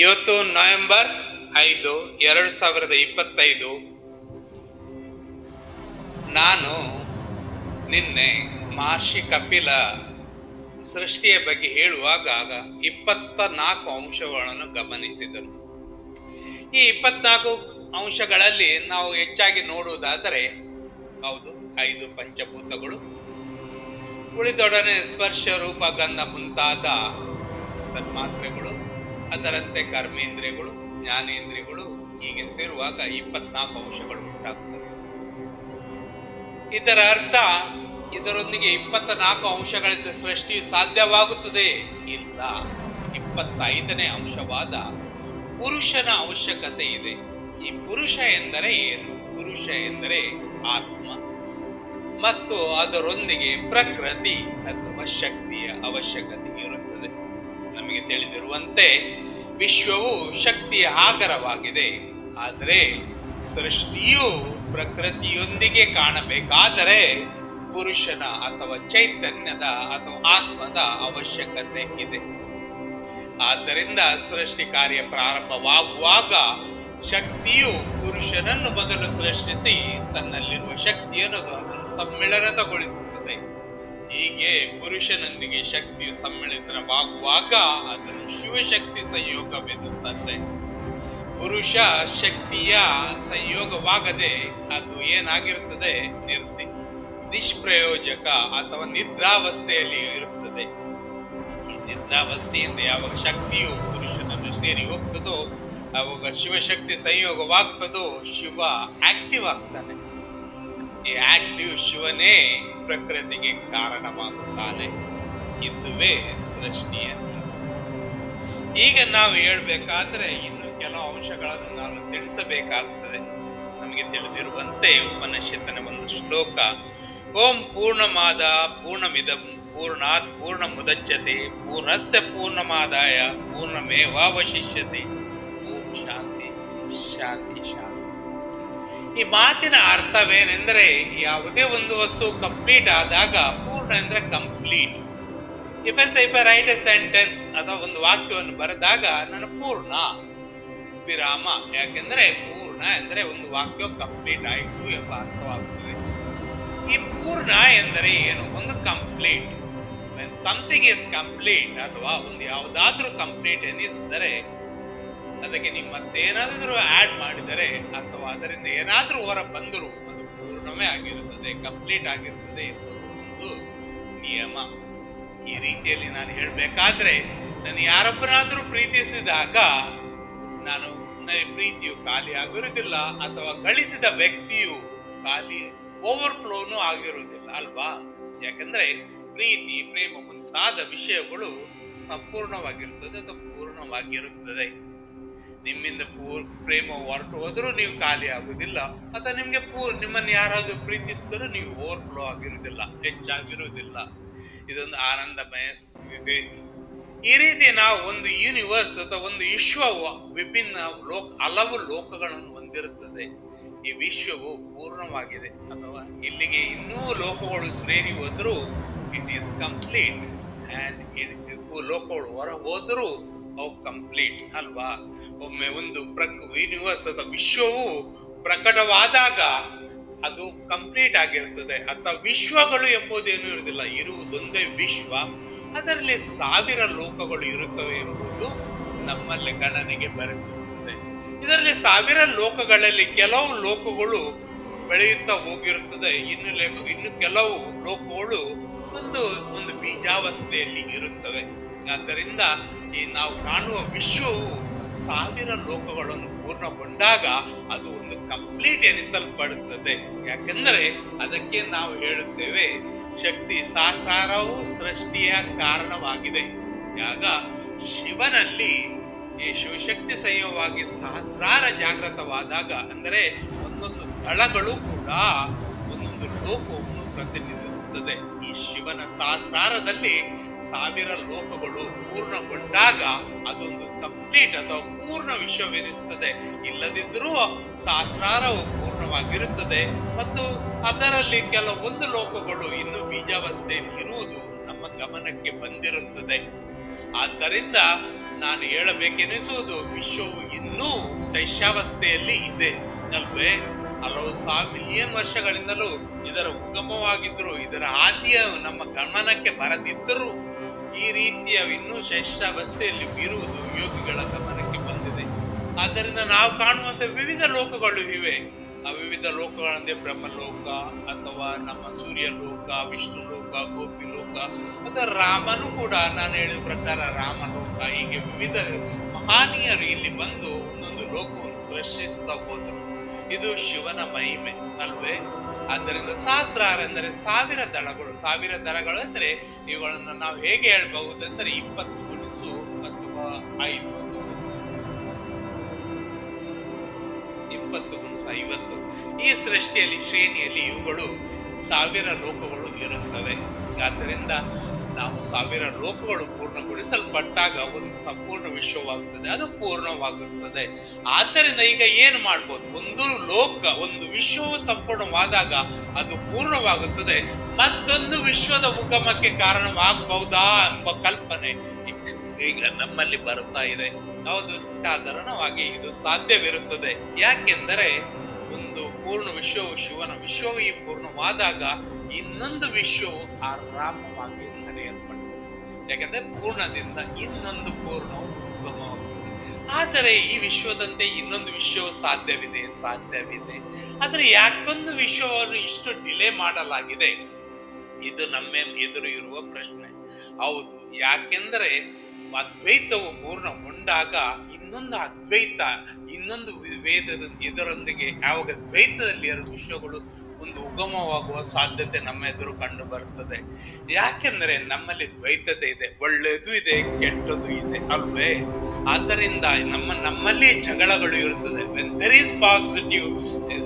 ಇವತ್ತು ನವೆಂಬರ್ ಐದು, ಎರಡು ಸಾವಿರದ ಇಪ್ಪತ್ತೈದು. ನಾನು ನಿನ್ನೆ ಮಹರ್ಷಿ ಕಪಿಲ ಸೃಷ್ಟಿಯ ಬಗ್ಗೆ ಹೇಳುವಾಗ ಇಪ್ಪತ್ತ ನಾಲ್ಕು ಅಂಶಗಳನ್ನು ಗಮನಿಸಿದರು ಈ ಇಪ್ಪತ್ನಾಲ್ಕು ಅಂಶಗಳಲ್ಲಿ ನಾವು ಹೆಚ್ಚಾಗಿ ನೋಡುವುದಾದರೆ, ಹೌದು, ಐದು ಪಂಚಭೂತಗಳು, ಉಳಿದೊಡನೆ ಸ್ಪರ್ಶ ರೂಪ ಗಂಧ ಮುಂತಾದ ತನ್ಮಾತ್ರೆಗಳು ಅದರಂತೆ ಕರ್ಮೇಂದ್ರಿಯಗಳು, ಜ್ಞಾನೇಂದ್ರಿಯಗಳು ಹೀಗೆ ಸೇರುವಾಗ ಇಪ್ಪತ್ನಾಲ್ಕು ಅಂಶಗಳು ಉಂಟಾಗುತ್ತವೆ. ಇದರ ಅರ್ಥ ಇದರೊಂದಿಗೆ ಇಪ್ಪತ್ತ ನಾಲ್ಕು ಅಂಶಗಳಿಂದ ಸೃಷ್ಟಿ ಸಾಧ್ಯವಾಗುತ್ತದೆ ಇಲ್ಲ. ಇಪ್ಪತ್ತೈದನೇ ಅಂಶವಾದ ಪುರುಷನ ಅವಶ್ಯಕತೆ ಇದೆ. ಈ ಪುರುಷ ಎಂದರೆ ಏನು? ಪುರುಷ ಎಂದರೆ ಆತ್ಮ ಮತ್ತು ಅದರೊಂದಿಗೆ ಪ್ರಕೃತಿ ಅಥವಾ ಶಕ್ತಿಯ ಅವಶ್ಯಕತೆ ಇರುತ್ತದೆ. ನಮಗೆ ತಿಳಿದಿರುವಂತೆ ವಿಶ್ವವು ಶಕ್ತಿಯ ಆಗರವಾಗಿದೆ ಆದರೆ ಸೃಷ್ಟಿಯು ಪ್ರಕೃತಿಯೊಂದಿಗೆ ಕಾಣಬೇಕಾದರೆ ಪುರುಷನ ಅಥವಾ ಚೈತನ್ಯದ ಅಥವಾ ಆತ್ಮದ ಅವಶ್ಯಕತೆ ಇದೆ. ಆದ್ದರಿಂದ ಸೃಷ್ಟಿ ಕಾರ್ಯ ಪ್ರಾರಂಭವಾಗುವಾಗ ಶಕ್ತಿಯು ಪುರುಷನನ್ನು ಮೊದಲು ಸೃಷ್ಟಿಸಿ ತನ್ನಲ್ಲಿರುವ ಶಕ್ತಿಯನ್ನು ಅದನ್ನು ಸಮ್ಮಿಳನಗೊಳಿಸುತ್ತದೆ. ಹೀಗೆ ಪುರುಷನೊಂದಿಗೆ ಶಕ್ತಿಯು ಸಮ್ಮಿಳಿತವಾಗುವಾಗ ಅದನ್ನು ಶಿವಶಕ್ತಿ ಸಂಯೋಗವೆನ್ನುತ್ತದೆ ಪುರುಷ ಶಕ್ತಿಯ ಸಂಯೋಗವಾಗದೆ ಅದು ಏನಾಗಿರುತ್ತದೆ? ನಿರ್ದಿ, ನಿಷ್ಪ್ರಯೋಜಕ ಅಥವಾ ನಿದ್ರಾವಸ್ಥೆಯಲ್ಲಿ ಇರುತ್ತದೆ. ಈ ನಿದ್ರಾವಸ್ಥೆಯಿಂದ ಯಾವಾಗ ಶಕ್ತಿಯು ಪುರುಷನನ್ನು ಸೇರಿ ಹೋಗ್ತದೋ, ಅವಾಗ ಶಿವಶಕ್ತಿ ಸಂಯೋಗವಾಗ್ತದೋ, ಶಿವ ಆಕ್ಟಿವ್ ಆಗ್ತಾನೆ. ಈ ಆಕ್ಟಿವ್ ಶಿವನೇ ಪ್ರಕೃತಿಗೆ ಕಾರಣವಾಗುತ್ತಾನೆ. ಇದುವೇ ಸೃಷ್ಟಿಯನ್ನು ಈಗ ನಾವು ಹೇಳ್ಬೇಕಾದ್ರೆ ಇನ್ನು ಕೆಲವು ಅಂಶಗಳನ್ನು ನಾನು ತಿಳಿಸಬೇಕಾಗ್ತದೆ. ನಮಗೆ ತಿಳಿದಿರುವಂತೆ ಉಪನಿಷತ್ತಿನ ಒಂದು ಶ್ಲೋಕ, ಓಂ ಪೂರ್ಣಮಾದ ಪೂರ್ಣಮಿದ ಪೂರ್ಣಾತ್ ಪೂರ್ಣ ಮುದಚ್ಚತೆ ಪೂರ್ಣಸ್ಯ ಪೂರ್ಣಮಾದಾಯ, ಪೂರ್ಣಮೇವಾವಶಿಷ್ಯತೆ. ಓಂ ಶಾಂತಿ ಶಾಂತಿ ಶಾಂತಿ. ಈ ಮಾತಿನ ಅರ್ಥವೇನೆಂದರೆ ಯಾವುದೇ ಒಂದು ವಸ್ತು ಕಂಪ್ಲೀಟ್ ಆದಾಗ ಪೂರ್ಣ ಅಂದರೆ complete if as I write a sentence ಅಥವಾ ಒಂದು ವಾಕ್ಯವನ್ನು ಬರೆದಾಗ ನಾನು ಪೂರ್ಣ, ವಿರಾಮ. ಯಾಕೆಂದರೆ ಪೂರ್ಣ ಎಂದರೆ ಒಂದು ವಾಕ್ಯ ಕಂಪ್ಲೀಟ್ ಆಯಿತು ಎಂಬ ಅರ್ಥವಾಗುತ್ತದೆ. ಈ ಪೂರ್ಣ ಎಂದರೆ ಏನು? ಒಂದು ಕಂಪ್ಲೀಟ್ ಸಮಥಿಂಗ್ ಇಸ್ ಕಂಪ್ಲೀಟ್ ಅಥವಾ ಒಂದು ಯಾವುದಾದ್ರೂ ಕಂಪ್ಲೀಟ್ ಎನಿಸಿದರೆ ಅದಕ್ಕೆ ನೀವು ಮತ್ತೇನಾದರೂ ಆಡ್ ಮಾಡಿದರೆ ಅಥವಾ ಅದರಿಂದ ಏನಾದರೂ ಹೊರ ಬಂದರೂ ಅದು ಪೂರ್ಣವೇ ಆಗಿರುತ್ತದೆ ಕಂಪ್ಲೀಟ್ ಆಗಿರುತ್ತದೆ ಒಂದು ನಿಯಮ. ಈ ರೀತಿಯಲ್ಲಿ ನಾನು ಹೇಳಬೇಕಾದ್ರೆ, ನಾನು ಯಾರೊಬ್ಬರಾದರೂ ಪ್ರೀತಿಸಿದಾಗ ನಾನು ನನ್ನ ಪ್ರೀತಿಯು ಖಾಲಿ ಆಗಿರುವುದಿಲ್ಲ ಅಥವಾ ಗಳಿಸಿದ ವ್ಯಕ್ತಿಯು ಖಾಲಿ ಓವರ್ಫ್ಲೋನು ಆಗಿರುವುದಿಲ್ಲ ಅಲ್ವಾ? ಯಾಕಂದ್ರೆ ಪ್ರೀತಿ, ಪ್ರೇಮ ಮುಂತಾದ ವಿಷಯಗಳು ಸಂಪೂರ್ಣವಾಗಿರುತ್ತದೆ ಅಥವಾ ಪೂರ್ಣವಾಗಿರುತ್ತದೆ. ನಿಮ್ಮಿಂದ ಪೂರ್ ಪ್ರೇಮ ಹೊರಟು ಹೋದರೂ ನೀವು ಖಾಲಿ ಆಗುವುದಿಲ್ಲ. ಅಥವಾ ನಿಮಗೆ ಪೂರ್ ನಿಮ್ಮನ್ನು ಯಾರಾದರೂ ಪ್ರೀತಿಸಿದರೂ ನೀವು ಓವರ್ ಫ್ಲೋ ಆಗಿರುವುದಿಲ್ಲ, ಹೆಚ್ಚಾಗಿರುವುದಿಲ್ಲ. ಇದೊಂದು ಆನಂದಮಯ ಸ್ಥಿತಿ ಈ ರೀತಿ ನಾವು ಒಂದು ಯೂನಿವರ್ಸ್ ಅಥವಾ ಒಂದು ವಿಶ್ವವು ವಿಭಿನ್ನ ಲೋಕ ಹಲವು ಲೋಕಗಳನ್ನು ಹೊಂದಿರುತ್ತದೆ. ಈ ವಿಶ್ವವು ಪೂರ್ಣವಾಗಿದೆ. ಅಥವಾ ಇಲ್ಲಿಗೆ ಇನ್ನೂ ಲೋಕಗಳು ಶ್ರೇಣಿ ಹೋದರೂ ಇಟ್ ಈಸ್ ಕಂಪ್ಲೀಟ್ ಆ್ಯಂಡ್ ಲೋಕಗಳು ಹೊರ ಹೋದರೂ ಅವು ಕಂಪ್ಲೀಟ್ ಅಲ್ವಾ? ಒಮ್ಮೆ ಒಂದು ಪ್ರಕ್ ಯೂನಿವರ್ಸ್ ವಿಶ್ವವು ಪ್ರಕಟವಾದಾಗ ಅದು ಕಂಪ್ಲೀಟ್ ಆಗಿರುತ್ತದೆ ಅಥವಾ ವಿಶ್ವಗಳು ಎಂಬುದೇನು ಇರುವುದಿಲ್ಲ. ಇರುವುದೊಂದೇ ವಿಶ್ವ. ಅದರಲ್ಲಿ ಸಾವಿರ ಲೋಕಗಳು ಇರುತ್ತವೆ ಎಂಬುದು ನಮ್ಮಲ್ಲಿ ಗಣನೆಗೆ ಬರುತ್ತಿರುತ್ತದೆ ಇದರಲ್ಲಿ ಸಾವಿರ ಲೋಕಗಳಲ್ಲಿ ಕೆಲವು ಲೋಕಗಳು ಬೆಳೆಯುತ್ತಾ ಹೋಗಿರುತ್ತದೆ. ಇನ್ನು ಲೇಖ ಇನ್ನು ಕೆಲವು ಲೋಕಗಳು ಒಂದು ಒಂದು ಬೀಜಾವಸ್ಥೆಯಲ್ಲಿ ಇರುತ್ತವೆ. ಆದ್ದರಿಂದ ಈ ನಾವು ಕಾಣುವ ವಿಶ್ವವು ಸಾವಿರ ಲೋಕಗಳನ್ನು ಪೂರ್ಣಗೊಂಡಾಗ ಅದು ಒಂದು ಕಂಪ್ಲೀಟ್ ಎನಿಸಲ್ಪಡುತ್ತದೆ. ಯಾಕೆಂದರೆ ಅದಕ್ಕೆ ನಾವು ಹೇಳುತ್ತೇವೆ, ಶಕ್ತಿ ಸಾಸಾರವು ಸೃಷ್ಟಿಯ ಕಾರಣವಾಗಿದೆ. ಆಗ ಶಿವನಲ್ಲಿ ಈ ಶಿವಶಕ್ತಿ ಸಂಯೋಗವಾಗಿ ಸಹಸ್ರಾರ ಜಾಗೃತವಾದಾಗ ಅಂದರೆ ಒಂದೊಂದು ದಳಗಳು ಕೂಡ ಲೋಕವನ್ನು ಪ್ರತಿನಿಧಿಸುತ್ತದೆ. ಈ ಶಿವನ ಸಹಸ್ರಾರದಲ್ಲಿ ಸಾವಿರ ಲೋಕಗಳು ಪೂರ್ಣಗೊಂಡಾಗ ಅದೊಂದು ಕಂಪ್ಲೀಟ್ ಅಥವಾ ಪೂರ್ಣ ವಿಶ್ವವೆನಿಸುತ್ತದೆ. ಇಲ್ಲದಿದ್ದರೂ ಸಹಸ್ರಾರವು ಪೂರ್ಣವಾಗಿರುತ್ತದೆ. ಮತ್ತು ಅದರಲ್ಲಿ ಕೆಲವೊಂದು ಲೋಕಗಳು ಇನ್ನೂ ಬೀಜಾವಸ್ಥೆಯಲ್ಲಿ ಇರುವುದು ನಮ್ಮ ಗಮನಕ್ಕೆ ಬಂದಿರುತ್ತದೆ. ಆದ್ದರಿಂದ ನಾನು ಹೇಳಬೇಕೆನಿಸುವುದು ವಿಶ್ವವು ಇನ್ನೂ ಶೈಶಾವಸ್ಥೆಯಲ್ಲಿ ಇದೆ, ಅಲ್ವೇ? ಹಲವು ಸಾವಿರ ಮಿಲಿಯನ್ ವರ್ಷಗಳಿಂದಲೂ ಇದರ ಉಗಮವಾಗಿದ್ದರೂ, ಇದರ ಆದಿಯ ನಮ್ಮ ಗಮನಕ್ಕೆ ಬರದಿದ್ದರೂ, ಈ ರೀತಿಯ ಇನ್ನೂ ಶ್ರೇಷ್ಠಾವಸ್ಥೆಯಲ್ಲಿ ಬೀರುವುದು ಯೋಗಿಗಳ ಗಮನಕ್ಕೆ ಬಂದಿದೆ. ಆದ್ದರಿಂದ ನಾವು ಕಾಣುವಂತ ವಿವಿಧ ಲೋಕಗಳು ಇವೆ. ಆ ವಿವಿಧ ಲೋಕಗಳಂದ್ರೆ ಬ್ರಹ್ಮಲೋಕ ಅಥವಾ ನಮ್ಮ ಸೂರ್ಯ ಲೋಕ ವಿಷ್ಣು ಲೋಕ ಗೋಪಿ ಲೋಕ ಅಥವಾ ರಾಮನು ಕೂಡ ನಾನು ಹೇಳಿದ ಪ್ರಕಾರ ರಾಮಲೋಕ, ಹೀಗೆ ವಿವಿಧ ಮಹಾನೀಯರು ಇಲ್ಲಿ ಬಂದು ಒಂದೊಂದು ಲೋಕವನ್ನು ಸೃಷ್ಟಿಸ್ತಾ ಹೋದರು. ಇದು ಶಿವನ ಮಹಿಮೆ ಅಲ್ವೇ? ಆದ್ದರಿಂದ ಸಹಸ್ರಾರ ಅಂದರೆ ಸಾವಿರ ದಳಗಳು. ಸಾವಿರ ದಳಗಳು ಅಂದ್ರೆ ಇವುಗಳನ್ನು ನಾವು ಹೇಗೆ ಹೇಳ್ಬಹುದು ಅಂದರೆ ಇಪ್ಪತ್ತು ಗುಣಿಸು ಅಥವಾ ಐದು ಇಪ್ಪತ್ತು ಗುಣಿಸು ಐವತ್ತು. ಈ ಸೃಷ್ಟಿಯಲ್ಲಿ, ಶ್ರೇಣಿಯಲ್ಲಿ ಇವುಗಳು ಸಾವಿರ ಲೋಕಗಳು ಇರುತ್ತವೆ. ಆದ್ದರಿಂದ ನಾವು ಸಾವಿರ ಲೋಕಗಳು ಪೂರ್ಣಗೊಳಿಸಲ್ಪಟ್ಟಾಗ ಒಂದು ಸಂಪೂರ್ಣ ವಿಶ್ವವಾಗುತ್ತದೆ, ಅದು ಪೂರ್ಣವಾಗುತ್ತದೆ. ಆದ್ದರಿಂದ ಈಗ ಏನು ಮಾಡ್ಬೋದು? ಒಂದು ಲೋಕ, ಒಂದು ವಿಶ್ವವು ಸಂಪೂರ್ಣವಾದಾಗ ಅದು ಪೂರ್ಣವಾಗುತ್ತದೆ. ಮತ್ತೊಂದು ವಿಶ್ವದ ಉಗಮಕ್ಕೆ ಕಾರಣವಾಗಬಹುದಾ ಎಂಬ ಕಲ್ಪನೆ ಈಗ- ನಮ್ಮಲ್ಲಿ ಬರುತ್ತಾ ಇದೆ. ಹೌದು, ಸಾಧಾರಣವಾಗಿ ಇದು ಸಾಧ್ಯವಿರುತ್ತದೆ. ಯಾಕೆಂದರೆ ಒಂದು ಪೂರ್ಣ ವಿಶ್ವವು ಶಿವನ ವಿಶ್ವವೇ ಪೂರ್ಣವಾದಾಗ ಇನ್ನೊಂದು ವಿಶ್ವವು ಆರಾಮವಾಗಿ ನಡೆಯಲ್ಪಡ್ತದೆ. ಯಾಕಂದ್ರೆ ಪೂರ್ಣದಿಂದ ಇನ್ನೊಂದು ಪೂರ್ಣವು ಉಗಮವಾಗುತ್ತದೆ ಆದರೆ ಈ ವಿಶ್ವದಂತೆ ಇನ್ನೊಂದು ವಿಶ್ವವು ಸಾಧ್ಯವಿದೆ ಸಾಧ್ಯವಿದೆ. ಆದರೆ ಯಾಕೊಂದು ವಿಶ್ವವನ್ನು ಇಷ್ಟು ಡಿಲೇ ಮಾಡಲಾಗಿದೆ? ಇದು ನಮ್ಮ ಎದುರು ಇರುವ ಪ್ರಶ್ನೆ. ಹೌದು, ಯಾಕೆಂದರೆ ಅದ್ವೈತವು ಪೂರ್ಣಗೊಂಡಾಗ ಇನ್ನೊಂದು ಅದ್ವೈತ, ಇನ್ನೊಂದು ವೇದದ ಇದರೊಂದಿಗೆ ಯಾವಾಗ ದ್ವೈತದಲ್ಲಿ ಎರಡು ವಿಶ್ವಗಳು ಒಂದು ಉಗಮವಾಗುವ ಸಾಧ್ಯತೆ ನಮ್ಮ ಎದುರು ಕಂಡು ಬರುತ್ತದೆ ಯಾಕೆಂದರೆ ನಮ್ಮಲ್ಲಿ ದ್ವೈತತೆ ಇದೆ, ಒಳ್ಳೆಯದು ಇದೆ, ಕೆಟ್ಟದು ಇದೆ ಅಲ್ವೇ? ಆದ್ದರಿಂದ ನಮ್ಮ, ನಮ್ಮಲ್ಲಿ ಜಗಳಗಳು ಇರುತ್ತದೆ. There is positive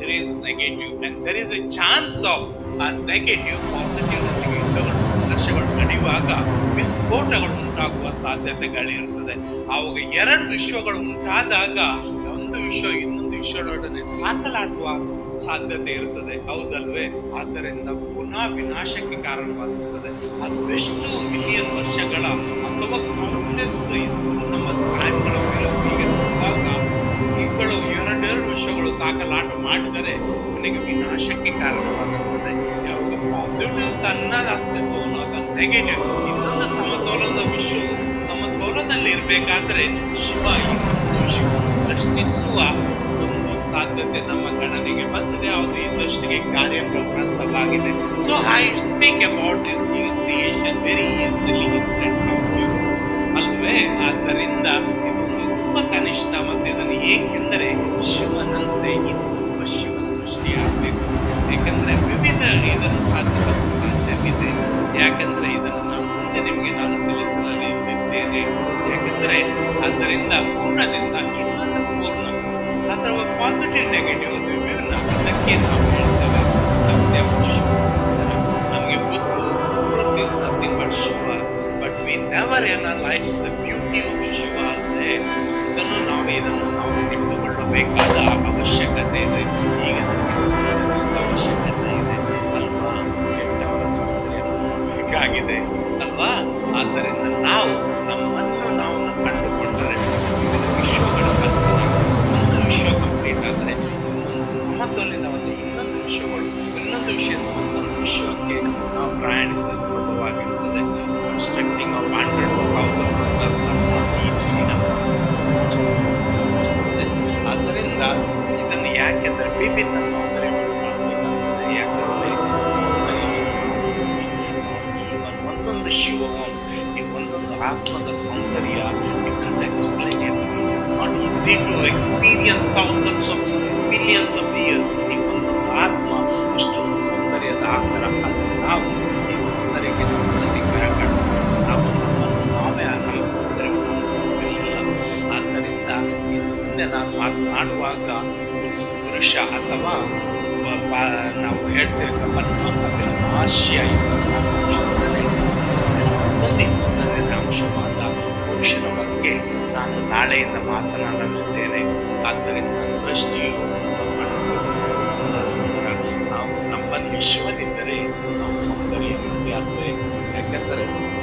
there is negative and there is a chance of ಆ ನೆಗೆಟಿವ್ ಪಾಸಿಟಿವ್ ಯುದ್ಧಗಳು, ಸಂಘರ್ಷಗಳು ನಡೆಯುವಾಗ ವಿಸ್ಫೋಟಗಳು ಉಂಟಾಗುವ ಸಾಧ್ಯತೆಗಳಿರುತ್ತದೆ. ಅವಾಗ ಎರಡು ವಿಶ್ವಗಳು ಉಂಟಾದಾಗ ಒಂದು ವಿಶ್ವ ಇನ್ನೊಂದು ವಿಶ್ವದೊಡನೆ ತಾಕಲಾಡುವ ಸಾಧ್ಯತೆ ಇರುತ್ತದೆ. ಹೌದಲ್ವೇ? ಆದ್ದರಿಂದ ಪುನಃ ವಿನಾಶಕ್ಕೆ ಕಾರಣವಾಗುತ್ತದೆ. ಅದೆಷ್ಟು ಮಿಲಿಯನ್ ವರ್ಷಗಳ ಅಥವಾ ಕೌಂಟ್ಲೆಸ್ ನಮ್ಮ ಟೈಮ್ಗಳ ಹೀಗೆ ಇವುಗಳು ಎರಡೆರಡು ವಿಷಯಗಳು ದಾಖಲಾಟ ಮಾಡಿದರೆ ಕೊನೆಗೆ ವಿನಾಶಕ್ಕೆ ಕಾರಣವಾಗುತ್ತದೆ. ಯಾವಾಗ ಪಾಸಿಟಿವ್ ತನ್ನ ಅಸ್ತಿತ್ವವನ್ನು ನೆಗೆಟಿವ್ ಇನ್ನೊಂದು ಸಮತೋಲನದ ವಿಶ್ವವು ಸಮತೋಲನದಲ್ಲಿ ಇರಬೇಕಾದ್ರೆ ಶಿವ ಇನ್ನೊಂದು ವಿಶ್ವವನ್ನು ಸೃಷ್ಟಿಸುವ ಒಂದು ಸಾಧ್ಯತೆ ನಮ್ಮ ಗಣನೆಗೆ ಬಂದಿದೆ. ಅದು ಇದ್ದಷ್ಟಿಗೆ ಕಾರ್ಯಪ್ರವೃತ್ತವಾಗಿದೆ so I speak about this creation very easily in you ಅಲ್ವೇ? ಆದ್ದರಿಂದ ಇದೊಂದು ತುಂಬ ಕನಿಷ್ಠ ಮತ್ತೆ ಇದನ್ನು ಏಕೆಂದರೆ ಶಿವನಂತೆ ಇನ್ನೊಬ್ಬ ಶಿವ ಸೃಷ್ಟಿಯಾಗಬೇಕು. ಏಕೆಂದರೆ ವಿವಿಧ ಇದನ್ನು ಸಾಧ್ಯವಾದ ಅದಕ್ಕೆ ನಾವು ಹೇಳ್ತೇವೆ. ಸತ್ಯ ಸುಂದರ ನಮಗೆ ಗೊತ್ತು truth is nothing but Shiva but we never life the beauty of Shiva ಅಂದ್ರೆ ಇದನ್ನು ನಾವು ಇದನ್ನು ನಾವು ತಿಳಿದುಕೊಳ್ಳಬೇಕಾದ ಇನ್ನೊಂದು ವಿಷಯದ ಒಂದೊಂದು ವಿಶ್ವಕ್ಕೆ ನಾವು ಪ್ರಯಾಣಿಸಲು ಸುಲಭವಾಗಿರುತ್ತದೆ constructing of hundred thousand are not easy ಆದ್ದರಿಂದ ಇದನ್ನು ಯಾಕೆಂದರೆ ವಿಭಿನ್ನ ಸೌಂದರ್ಯವನ್ನು ಯಾಕಂದರೆ ಸೌಂದರ್ಯವನ್ನು ಒಂದೊಂದು ಶಿವವು ಈ ಒಂದೊಂದು ಆತ್ಮದ ಸೌಂದರ್ಯ you can't explain it it is not easy to experience thousands of millions of years ಈ ನಾನು ಮಾತನಾಡುವಾಗ ಪುರುಷ- ಅಥವಾ ಒಬ್ಬ ನಾವು ಹೇಳ್ತೇವೆ ಕಪಲ್ಮ ಕಪಿಲ ಮಹರ್ಷಿಯ ಇಪ್ಪತ್ನಾಲ್ಕು ಮತ್ತೊಂದು ಇಪ್ಪತ್ತನೇ ಅಂಶವಾದ ಪುರುಷನ ಬಗ್ಗೆ ನಾನು ನಾಳೆಯಿಂದ ಮಾತನಾಡಲಿದ್ದೇನೆ. ಆದ್ದರಿಂದ ಸೃಷ್ಟಿಯು ತುಂಬ ಸುಂದರ. ನಾವು ನಮ್ಮಲ್ಲಿ ಶಿವನಿದ್ದರೆ ನಾವು ಸೌಂದರ್ಯವಾದಿ ಅಲ್ವೇ? ಯಾಕೆಂದರೆ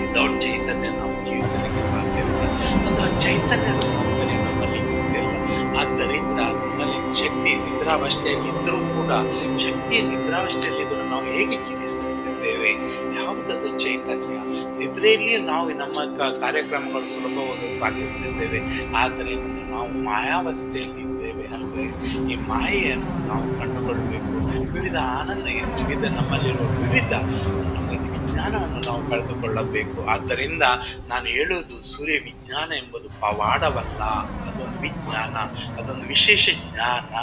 ವಿತೌಟ್ ಚೈತನ್ಯ ನಾವು ಜೀವ ಜೀವಿಸಲಿಕ್ಕೆ ಸಾಧ್ಯವಿಲ್ಲ. ಮತ್ತು ಆ ಚೈತನ್ಯದ ಸೌಂದರ್ಯ ನಮ್ಮಲ್ಲಿ ಗೊತ್ತಿಲ್ಲ ಆದ್ದರಿಂದ ನಮ್ಮಲ್ಲಿ ಶಕ್ತಿ ನಿದ್ರಾವಸ್ಥೆಯಲ್ಲಿ ಇದ್ದರೂ ಕೂಡ ಶಕ್ತಿಯ ನಿದ್ರಾವಸ್ಥೆಯಲ್ಲಿದ್ದರೂ ನಾವು ಹೇಗೆ ಜೀವಿಸುತ್ತಿದ್ದೇವೆ? ಯಾವುದದು ಚೈತನ್ಯ? ನಿದ್ರೆಯಲ್ಲಿಯೂ ನಾವು ನಮ್ಮ ಕಾರ್ಯಕ್ರಮಗಳು ಸುಲಭವಾಗಿ ಸಾಗಿಸ್ತಿದ್ದೇವೆ. ಆದರೆ ನಾವು ಮಾಯಾವಸ್ಥೆಯಲ್ಲಿ ಇದ್ದೇವೆ ಅಲ್ವೇ? ಈ ಮಾಯೆಯನ್ನು ನಾವು ಕಂಡುಕೊಳ್ಬೇಕು. ವಿವಿಧ ಆನಂದ ವಿವಿಧ ನಮ್ಮಲ್ಲಿರುವ ವಿವಿಧ ನಮ್ಮ ವಿಜ್ಞಾನವನ್ನು ನಾವು ಕಳೆದುಕೊಳ್ಳಬೇಕು. ಆದ್ದರಿಂದ ನಾನು ಹೇಳುವುದು ಸೂರ್ಯ ವಿಜ್ಞಾನ ಎಂಬುದು ಪವಾಡವಲ್ಲ, ಅದೊಂದು ವಿಜ್ಞಾನ, ಅದೊಂದು ವಿಶೇಷ ಜ್ಞಾನ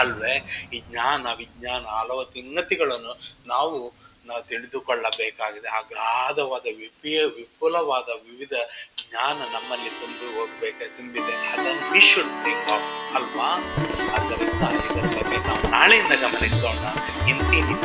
ಅಲ್ವೇ? ಈ ಜ್ಞಾನ, ವಿಜ್ಞಾನ ಹಲವು ತಿನ್ನತಿಗಳನ್ನು ನಾವು ನಾವು ತಿಳಿದುಕೊಳ್ಳಬೇಕಾಗಿದೆ. ಅಗಾಧವಾದ ವಿಪಿಯ ವಿಪುಲವಾದ ವಿವಿಧ ಜ್ಞಾನ ನಮ್ಮಲ್ಲಿ ತುಂಬಿ ಹೋಗ್ಬೇಕು, ತುಂಬಿದೆ. ಅದನ್ನು ವಿ ಶುಡ್ ಬ್ರಿಂಗ್ ಅಪ್ ಅಲ್ವಾ? ಅದರಿಂದ ಇದರ ಬಗ್ಗೆ ನಾವು ನಾಳೆಯಿಂದ ಗಮನಿಸೋಣ. ಇಂತಿ ನಿಮ್ಮ